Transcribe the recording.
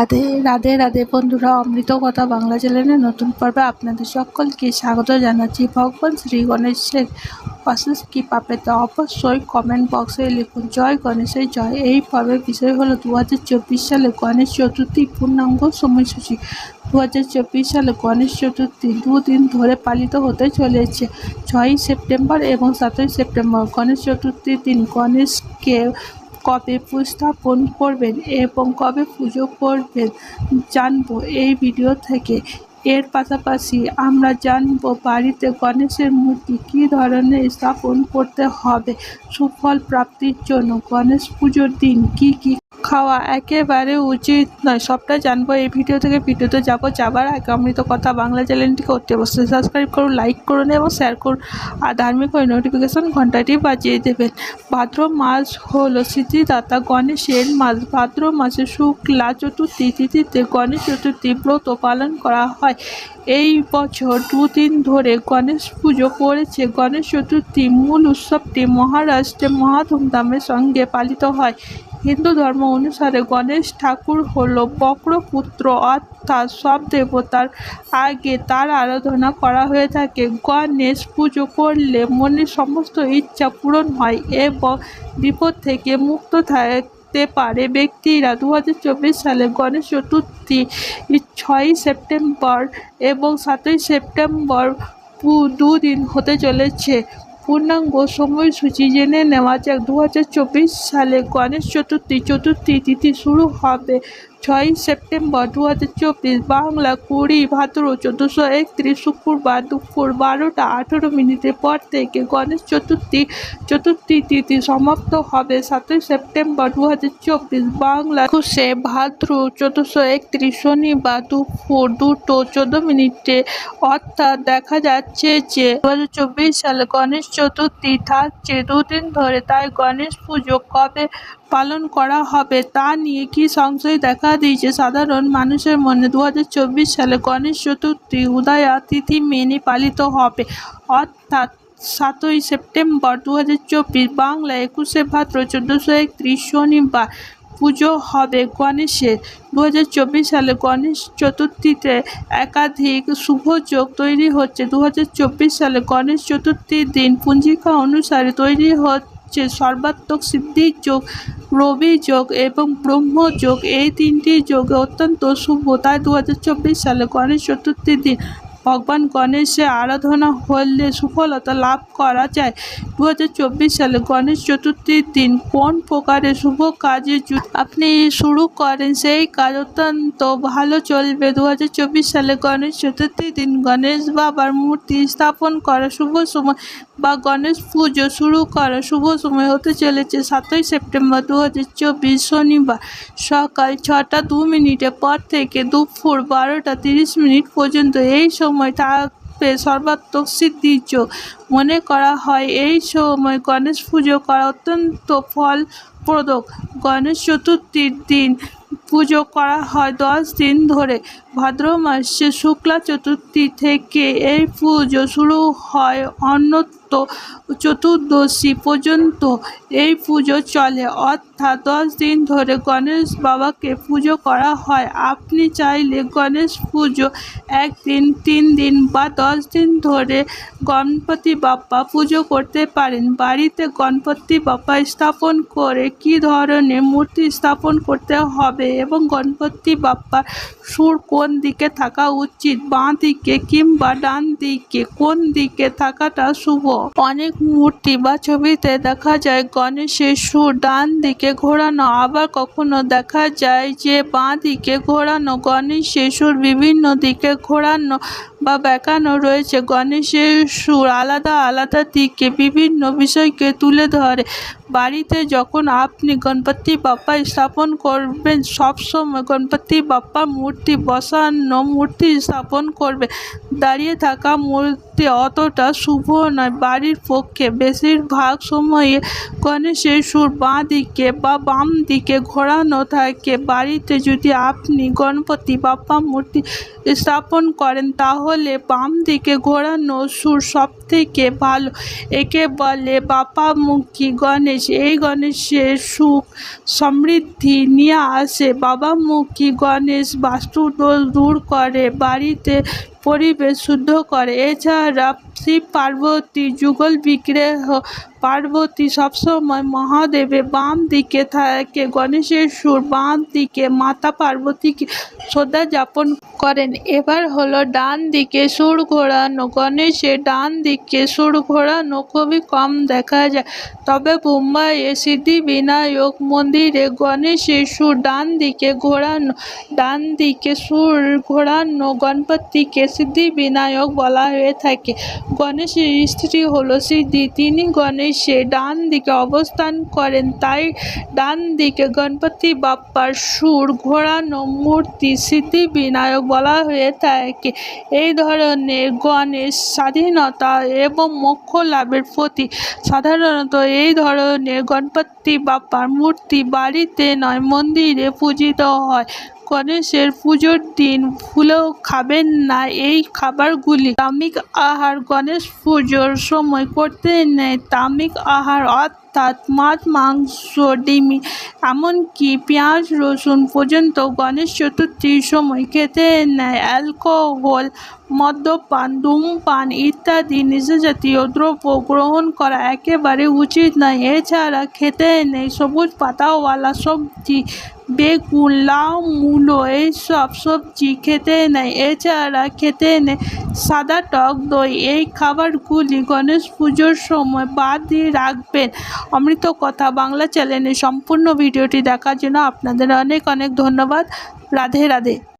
রাধে রাধে রাধে বন্ধুরা, অমৃত কথা বাংলা চ্যানেলের নতুন পর্বে আপনাদের সকলকে স্বাগত জানাচ্ছি। ভগবান শ্রী গণেশের অশেষ কৃপা পেতে অবশ্যই কমেন্ট বক্সে লিখুন, জয় গণেশের জয়। এই পর্বের বিষয় হলো দু হাজার চব্বিশ সালে গণেশ চতুর্থী পূর্ণাঙ্গ সময়সূচি। দু হাজার চব্বিশ সালে গণেশ চতুর্থী দুদিন ধরে পালিত হতে চলেছে, ছয়ই সেপ্টেম্বর এবং সাতই সেপ্টেম্বর। গণেশ চতুর্থীর দিন গণেশকে কবে উপস্থাপন করবেন এবং কবে পুজো করবেন জানব এই ভিডিও থেকে। এর পাশাপাশি আমরা জানব বাড়িতে গণেশের মূর্তি কী ধরনের স্থাপন করতে হবে। সুফল প্রাপ্তির জন্য গণেশ পুজোর দিন কী কি খাওয়া একেবারে উচিত নয়। সবটা জানব এই ভিডিও থেকে। ভিডিওতে যাব, যাবার আগে অমৃত কথা বাংলা চ্যানেলটিকে অতি অবশ্যই সাবস্ক্রাইব করুন লাইক করুন এবং শেয়ার করুন। আর ধার্মিক ওই নোটিফিকেশন ঘন্টাটি বাজিয়ে দেবেন। ভাদ্র মাস হলো স্মৃতিদাতা গণেশের মাস। ভাদ্র মাসে শুক্লা চতুর্থী তিথিতে গণেশ চতুর্থী ব্রত পালন করা হয়। এই বছর দুদিন ধরে গণেশ পুজো পড়েছে। গণেশ চতুর্থী মূল উৎসবটি মহারাষ্ট্রে মহা ধুমধামের সঙ্গে পালিত হয়। হিন্দু ধর্ম অনুসারে গণেশ ঠাকুর হলো বক্রপুত্র অর্থাৎ সব দেবতার আগে তার আরাধনা করা হয়ে থাকে। গণেশ পুজো করলে মনের সমস্ত ইচ্ছা পূরণ হয় এবং বিপদ থেকে মুক্ত থাকতে পারে ব্যক্তিরা। দু হাজার চব্বিশ সালে গণেশ চতুর্থী, ছয়ই সেপ্টেম্বর এবং সাতই সেপ্টেম্বর দুদিন হতে চলেছে। পূর্ণাঙ্গ সময়সূচি জেনে নেওয়া যাক। দু হাজার চব্বিশ সালে গণেশ চতুর্থী চতুর্থী তিথি শুরু হবে। ছয়ই সেপ্টেম্বর দু হাজার চব্বিশ বাংলা কুড়ি ভাদ্র চোদ্দোশো একত্রিশ শুক্রবার দুপুর বারোটা আঠেরো মিনিটের পর থেকে গণেশ চতুর্থী চতুর্থী তিথি সমাপ্ত হবে সাতই সেপ্টেম্বর দু হাজার চব্বিশ বাংলা একুশে ভাদ্র চোদ্দোশো একত্রিশ শনিবার দুপুর দুটো চোদ্দ মিনিটে। অর্থাৎ দেখা যাচ্ছে যে দু হাজার চব্বিশ সালে গণেশ চতুর্থী থাকছে। দুদিন ধরে তাই গণেশ পুজো কবে পালন করা হবে। তা নিয়ে কি সংশয় দেখা দিয়েছে সাধারণ মানুষের মনে? দু হাজার চব্বিশ সালে গণেশ চতুর্থী উদয়া তিথি মেনে পালিত হবে। অর্থাৎ সাতই সেপ্টেম্বর দু হাজার চব্বিশ বাংলা একুশে ভাদ্র চোদ্দোশো একত্রিশ শনিবার পুজো হবে গণেশের। দু হাজার চব্বিশ সালে গণেশ চতুর্থীতে একাধিক শুভ যোগ তৈরি হচ্ছে। দু হাজার চব্বিশ সালে গণেশ চতুর্থীর দিন পুঞ্জিকা অনুসারে তৈরি হচ্ছে সর্বাত্মক সিদ্ধির যোগ, রবি যোগ এবং ব্রহ্ম যোগ, এই তিনটি যোগে অত্যন্ত শুভ। তাই দু হাজার চব্বিশ সালে গণেশ চতুর্থীর দিন ভগবান গণেশের আরাধনা হলে সুফলতা লাভ করা যায়। দু হাজার চব্বিশ সালে গণেশ চতুর্থীর দিন কোন প্রকারের শুভ কাজে আপনি শুরু করেন সেই কাজ অত্যন্ত ভালো চলবে। দু হাজার চব্বিশ সালে গণেশ চতুর্থীর দিন গণেশ বাবার মূর্তি স্থাপন করা শুভ সময় বা গণেশ পুজো শুরু করা শুভ সময় হতে চলেছে সাতই সেপ্টেম্বর দু হাজার চব্বিশ শনিবার। সকাল ছটা দু মিনিটের পর থেকে দুপুর বারোটা তিরিশ মিনিট পর্যন্ত এই সময় থাকবে সর্বাত্মক সিদ্ধির মনে করা হয় এই সময় গণেশ পুজো করা অত্যন্ত ফলপ্রদ গণেশ চতুর্থীর দিন পুজো করা হয় দশ দিন ধরে। ভাদ্র মাসে শুক্লা চতুর্থী থেকে এই পুজো শুরু হয় অন্যত্র চতুর্দশী পর্যন্ত এই পুজো চলে। অর্থাৎ দশ দিন ধরে গণেশ বাবাকে পুজো করা হয়। আপনি চাইলে গণেশ পুজো একদিন, তিন দিন বা দশ দিন ধরে গণপতি বাপ্পা পুজো করতে পারেন। বাড়িতে গণপতি বাপ্পা স্থাপন করে কী ধরনের মূর্তি স্থাপন করতে হবে এবং গণপতি বাপ্পার সুর কোন দিকে থাকা উচিত? বাঁ দিকে কিংবা ডান দিকে? কোন দিকে? থাকাটা শুভ। অনেক মূর্তি বা ছবিতে দেখা যায় গণেশের সুর ডান দিকে ঘোরানো, আবার কখনো দেখা যায় যে বাঁ দিকে ঘোরানো, গণেশের সুর বিভিন্ন দিকে ঘোরানো বা বেঁকানো রয়েছে। গণেশের সুর আলাদা আলাদা দিকে বিভিন্ন বিষয়কে তুলে ধরে। বাড়িতে যখন আপনি গণপতি বাপ্পা স্থাপন করবেন, সবসময় গণপতি বাপ্পা মূর্তি বসানো, মূর্তি স্থাপন করবে। দাঁড়িয়ে থাকা মূর্তি অতটা শুভ নয়। বাড়ির পক্ষে বেশিরভাগ সময়ে গণেশের সুর বাঁ দিকে বা বাম দিকে ঘোরানো থাকে। বাড়িতে যদি আপনি গণপতি বাপ্পা মূর্তি স্থাপন করেন, তাহলে হলে বাম দিকে ঘোরানো সুর সব থেকে ভালো। একে বলে বাপামুখী গণেশ, এই গণেশের সুখ সমৃদ্ধি নিয়ে আসে। বাবামুখী গণেশ বাস্তুদোষ দূর করে, বাড়িতে পরিবেশ শুদ্ধ করে। এছাড়া শিব পার্বতী যুগল বিগ্রহ পার্বতী সবসময় মহাদেবের বাম দিকে থাকে, গণেশের সুর বাম দিকে, মাতা পার্বতীকে শ্রদ্ধা যাপন করেন। এবার হলো ডান দিকে সুর ঘোরানো, গণেশের ডান দিকে সুর ঘোরানো খুবই কম দেখা যায়। তবে মুম্বাইয়ে সিদ্ধিবিনায়ক মন্দিরে গণেশের সুর ডান দিকে ঘোরানো, ডান দিকে সুর ঘোরানো গণপতিকে সিদ্ধিবিনায়ক বলা হয়ে থাকে। গণেশের স্ত্রী হলো সিদ্ধি, তিনি গণেশের ডান দিকে অবস্থান করেন। তাই ডান দিকে গণপতি বাপ্পার সুর ঘোরানো মূর্তি সিদ্ধিবিনায়ক বলা হয়ে থাকে। এই ধরনের গণেশ স্বাধীনতা এবং মোক্ষ লাভের প্রতি সাধারণত এই ধরনের গণপতি বাপ্পার মূর্তি বাড়িতে নয়, মন্দিরে পূজিত হয়। গণেশের পুজোর দিন ভুলেও খাবেন না। এই খাবারগুলি তামিক আহার গণেশ পুজোর সময় করতে নেই তামিক আহার অর্থাৎ মাছ, মাংস, ডিমি, এমনকি পেঁয়াজ, রসুন পর্যন্ত গণেশ চতুর্থীর সময় খেতে নেয়। অ্যালকোহল মদ্যপান ধূমপান ইত্যাদি নেশাজাতীয় দ্রব্য গ্রহণ করা একেবারে উচিত নয়। এছাড়া খেতে নেই সবুজ পাতাওয়ালা সবজি, বেগুন, লাউ, মূলো এইসব সবজি খেতে নেই। এছাড়া খেতে নেই সাদা টক দই। এই খাবারগুলি গণেশ পুজোর সময় বাদ দিয়ে রাখবেন। অমৃত কথা বাংলা চ্যানেলে সম্পূর্ণ ভিডিওটি দেখার জন্য আপনাদের অনেক অনেক ধন্যবাদ। রাধে রাধে।